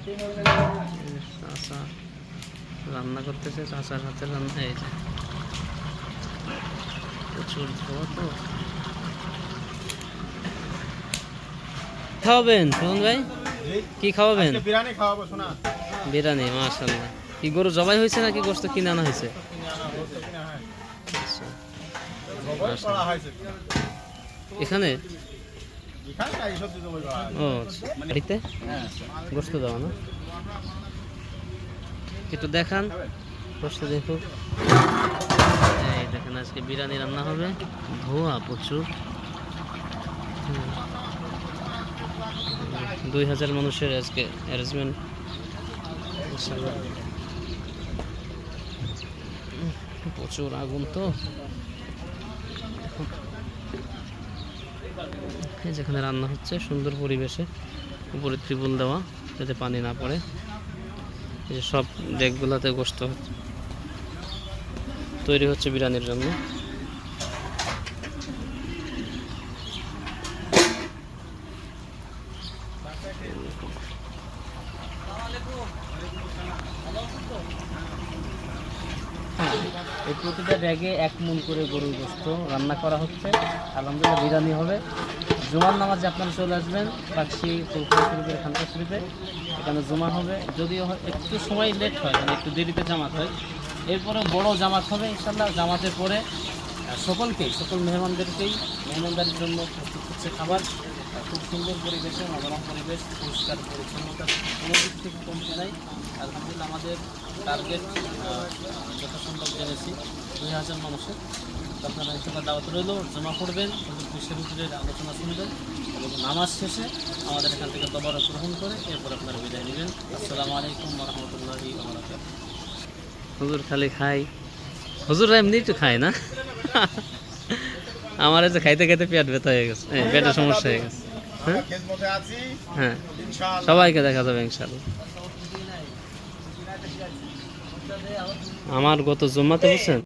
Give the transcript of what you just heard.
চাচা রান্না করতেছে চাচার হাতে রান্না এই যে প্রচুর ধোয়া তো। খাওয়াবেন সুমন ভাই? কি খাওয়াবেন? বিরিয়ানি খাওয়াবো শোনা। বিরিয়ানি কি গরু জবাই হয়েছে নাকি গোস্ত কিনে আনা হয়েছে? আচ্ছা। হয়েছে। এখানে ও হ্যাঁ গোস্ত দেওয়া না। একটু দেখান। গোস্ত দেখুক এই দেখেন, আজকে বিরিয়ানি রান্না হবে। ধোয়া প্রচুর। দুই হাজার মানুষের আজকে অ্যারেঞ্জমেন্ট প্রচুর আগুন তো। যেখানে রান্না হচ্ছে, সুন্দর পরিবেশে উপরে ত্রিপুল দেওয়া, যাতে পানি না পড়ে। এই যে সব ডেকগুলোতে গোস্ত তৈরি হচ্ছে বিরিয়ানির জন্য। প্রতিটা ব্যাগে এক মন করে গরুর গোস্ত রান্না করা হচ্ছে। আলহামদুলিল্লাহ, বিরিয়ানি হবে। জুমার নামাজে আপনারা চলে আসবেন পাকশি ফুলফুল শরীফের খানকা শরীফে। এখানে জমা হবে, যদিও একটু সময় লেট হয় মানে একটু দেরিতে জামাত হয়। এরপরে বড় জামাত হবে ইনশাল্লাহ জামাতের পরে সকলকেই, সকল মেহমানদেরকেই, মেহমানদারির জন্য প্রস্তুত হচ্ছে খাবার। খুব সুন্দর পরিবেশে, মনোরম পরিবেশ, পরিষ্কার, পরিচ্ছন্নতা, কোনো দিক থেকে কমতে নাই। আলহামদুলিল্লাহ আমাদের টার্গেট যথাসম্ভব জেনেছি। দুই হাজার মানুষের। আপনারা ইনশাল্লাহ দাওয়াত রইল, জমা করবেন আলোচনা শুনবেন এবং নামাজ শেষে আমাদের এখান থেকে গ্রহণ করে এরপর আপনারা বিদায় নেবেন। আসসালামু আলাইকুম হুজুর খালি খাই। হুজুর এমনি একটু খায় না। আমার যে খাইতে খাইতে পেট ব্যথা হয়ে গেছে। পেটের সমস্যা হয়ে গেছে। হ্যাঁ? হ্যাঁ। সবাইকে দেখা যাবে ইনশাল্লাহ আমার গত জুম্মাতে বুঝছেন?